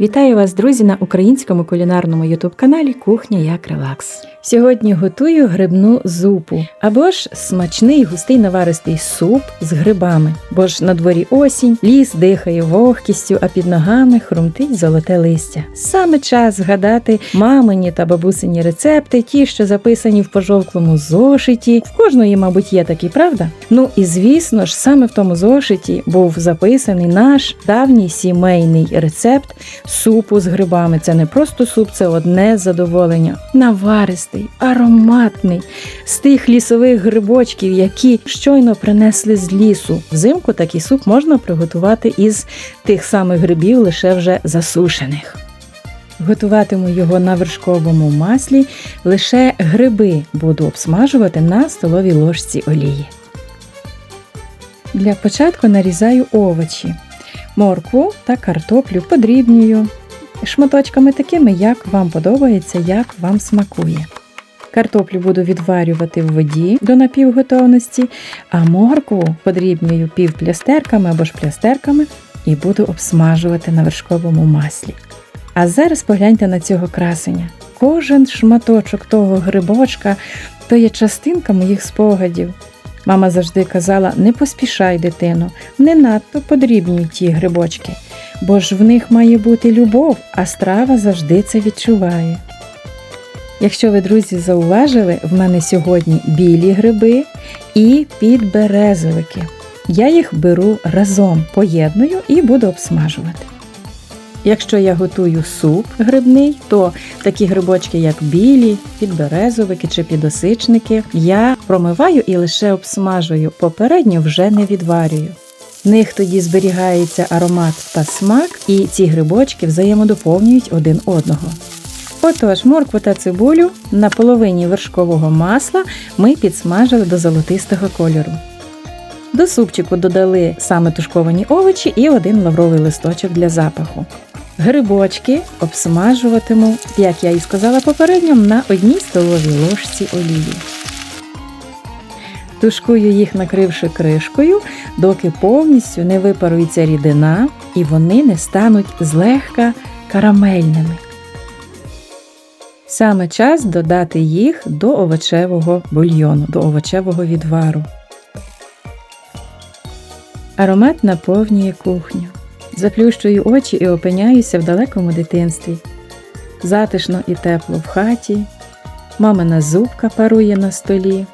Вітаю вас, друзі, на українському кулінарному ютуб-каналі Кухня як релакс. Сьогодні готую грибну зупу або ж смачний густий наваристий суп з грибами, бо ж на дворі осінь, ліс дихає вогкістю, а під ногами хрумтить золоте листя. Саме час згадати мамині та бабусині рецепти, ті, що записані в пожовклому зошиті. В кожної, мабуть, є такі, правда? Ну і звісно ж, саме в тому зошиті був записаний наш давній сімейний рецепт супу з грибами. Це не просто суп, це одне задоволення. Наваристий, ароматний, з тих лісових грибочків, які щойно принесли з лісу. Взимку такий суп можна приготувати із тих самих грибів, лише вже засушених. Готуватиму його на вершковому маслі, лише гриби буду обсмажувати на столовій ложці олії. Для початку нарізаю овочі моркву та картоплю подрібнюю шматочками такими, як вам подобається, як вам смакує. Картоплю буду відварювати в воді до напівготовності, а моркву подрібнюю півплястерками або ж плястерками і буду обсмажувати на вершковому маслі. А зараз погляньте на цього красення. Кожен шматочок того грибочка то є частинка моїх спогадів. Мама завжди казала: не поспішай, дитино, не надто подрібні ті грибочки, бо ж в них має бути любов, а страва завжди це відчуває. Якщо ви, друзі, зауважили, в мене сьогодні білі гриби і підберезовики. Я їх беру разом, поєдную і буду обсмажувати. Якщо я готую суп грибний, то такі грибочки, як білі, підберезовики чи підосичники, я промиваю і лише обсмажую, попередньо вже не відварюю. В них тоді зберігається аромат та смак, і ці грибочки взаємодоповнюють один одного. Отож, моркву та цибулю на половині вершкового масла ми підсмажили до золотистого кольору. До супчику додали саме тушковані овочі і один лавровий листочок для запаху. Грибочки обсмажуватиму, як я і сказала попередньо, на одній столовій ложці олії. Тушкую їх, накривши кришкою, доки повністю не випарується рідина і вони не стануть злегка карамельними. Саме час додати їх до овочевого бульйону, до овочевого відвару. Аромат наповнює кухню. Заплющую очі і опиняюся в далекому дитинстві. Затишно і тепло в хаті, мамина зубка парує на столі.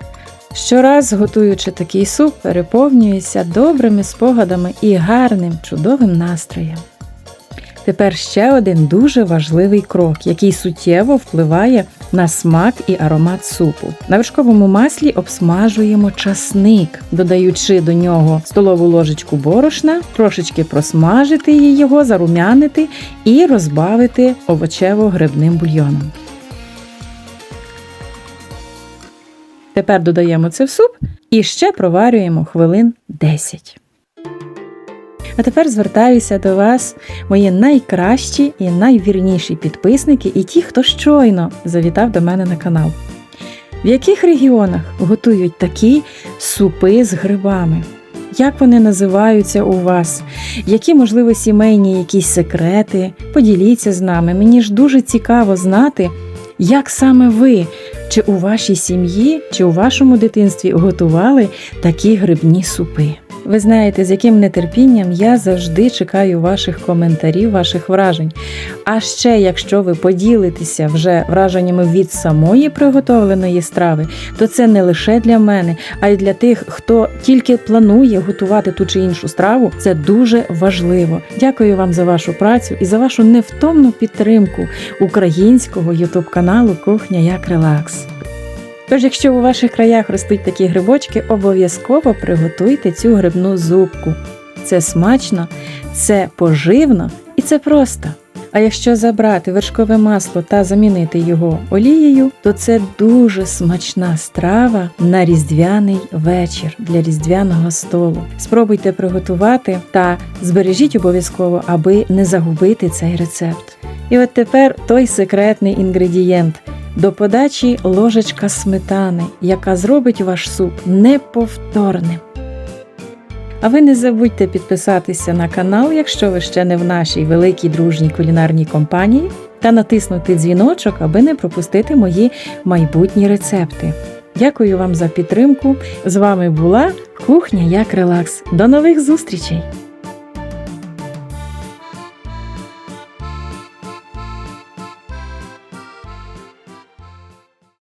Щораз, готуючи такий суп, переповнююся добрими спогадами і гарним, чудовим настроєм. Тепер ще один дуже важливий крок, який суттєво впливає на смак і аромат супу. На вершковому маслі обсмажуємо часник, додаючи до нього столову ложечку борошна, трошечки просмажити його, зарум'янити і розбавити овочево-грибним бульйоном. Тепер додаємо це в суп і ще проварюємо хвилин 10. А тепер звертаюся до вас, мої найкращі і найвірніші підписники, і ті, хто щойно завітав до мене на канал. В яких регіонах готують такі супи з грибами? Як вони називаються у вас? Які, можливо, сімейні якісь секрети? Поділіться з нами. Мені ж дуже цікаво знати, як саме ви, чи у вашій сім'ї, чи у вашому дитинстві готували такі грибні супи. Ви знаєте, з яким нетерпінням я завжди чекаю ваших коментарів, ваших вражень. А ще, якщо ви поділитеся вже враженнями від самої приготовленої страви, то це не лише для мене, а й для тих, хто тільки планує готувати ту чи іншу страву. Це дуже важливо. Дякую вам за вашу працю і за вашу невтомну підтримку українського ютуб каналу Кухня як релакс. Тож, якщо у ваших краях ростуть такі грибочки, обов'язково приготуйте цю грибну зубку. Це смачно, це поживно і це просто. А якщо забрати вершкове масло та замінити його олією, то це дуже смачна страва на різдвяний вечір для різдвяного столу. Спробуйте приготувати та збережіть обов'язково, аби не загубити цей рецепт. І от тепер той секретний інгредієнт. До подачі ложечка сметани, яка зробить ваш суп неповторним. А ви не забудьте підписатися на канал, якщо ви ще не в нашій великій дружній кулінарній компанії, та натиснути дзвіночок, аби не пропустити мої майбутні рецепти. Дякую вам за підтримку. З вами була Кухня як релакс. До нових зустрічей!